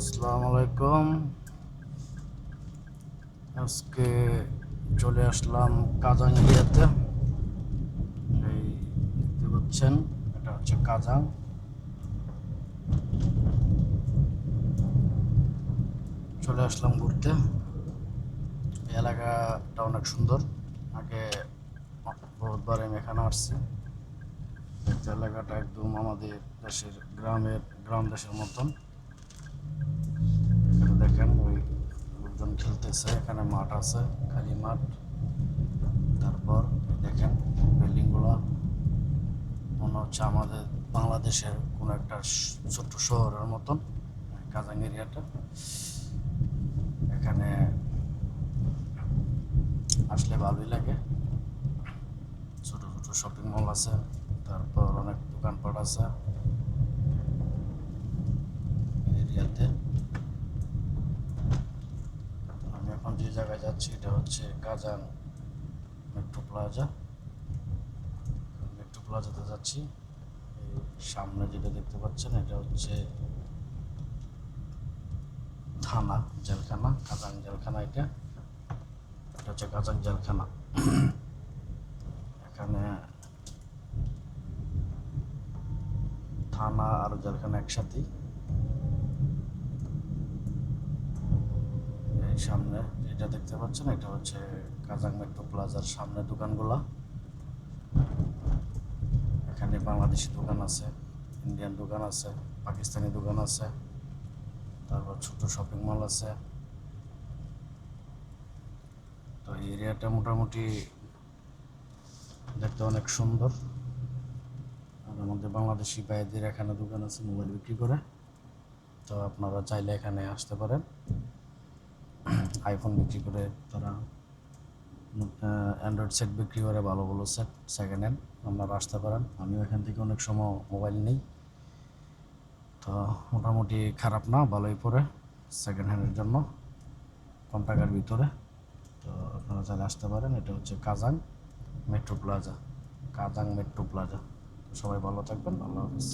আসসালামু আলাইকুম। আজকে চলে আসলাম কাজাং এরিয়াতে। এই দেখতে পাচ্ছেন, এটা হচ্ছে কাজাং। চলে আসলাম ঘুরতে। এই এলাকাটা অনেক সুন্দর। আগে বহুতবার আমি এখানে আসছি। এলাকাটা একদম আমাদের দেশের গ্রামের, গ্রাম দেশের মতন। দেখেন ওই লোকজন খেলতেছে এখানে মাঠ আছে, খালি মাঠ। তারপর দেখেন বিল্ডিংগুলো, মনে হচ্ছে আমাদের বাংলাদেশের কোনো একটা ছোট্ট শহরের মতন, কাজাং এরিয়াটা। এখানে আসলে ভালোই লাগে। ছোট ছোট শপিং মল আছে, তারপর অনেক দোকানপাট আছে এরিয়াতে আমি এখন যে জায়গায় যাচ্ছি, এটা হচ্ছে কাজান মেট্রো প্লাজা। মেট্রো প্লাজাতে যাচ্ছি। সামনে যেটা দেখতে পাচ্ছেন, এটা হচ্ছে থানা, জেলখানা কাজাং জেলখানা এটা। এটা হচ্ছে কাজাং জেলখানা। এখানে থানা আর জেলখানা একসাথেই এই সামনে যেটা দেখতে পাচ্ছেন, এটা হচ্ছে কাজাং মেট্রো প্লাজার সামনে দোকানগুলা। এখানে বাংলাদেশি দোকান আছে, ইন্ডিয়ান দোকান আছে, পাকিস্তানি দোকান আছে, তারপর ছোট শপিং মল আছে। তো এরিয়াটা মোটামুটি দেখতে অনেক সুন্দর। আর আমাদের বাংলাদেশি ভাইদের এখানে দোকান আছে মোবাইল বিক্রি করে। তো আপনারা চাইলে এখানে আসতে পারেন। আইফোন বিক্রি করে তারা অ্যান্ড্রয়েড সেট বিক্রি করে ভালো ভালো সেট সেকেন্ড হ্যান্ড আপনারা আসতে পারেন। আমিও এখান থেকে অনেক সময় মোবাইল নিই। তো মোটামুটি খারাপ না, ভালোই পড়ে সেকেন্ড হ্যান্ডের জন্য, কম টাকার ভিতরে। তো আপনারা চাইলে আসতে পারেন, এটা হচ্ছে Kajang metro plaza Kajang metro plaza সবাই ভালো থাকবেন, আল্লাহ হাফিজ।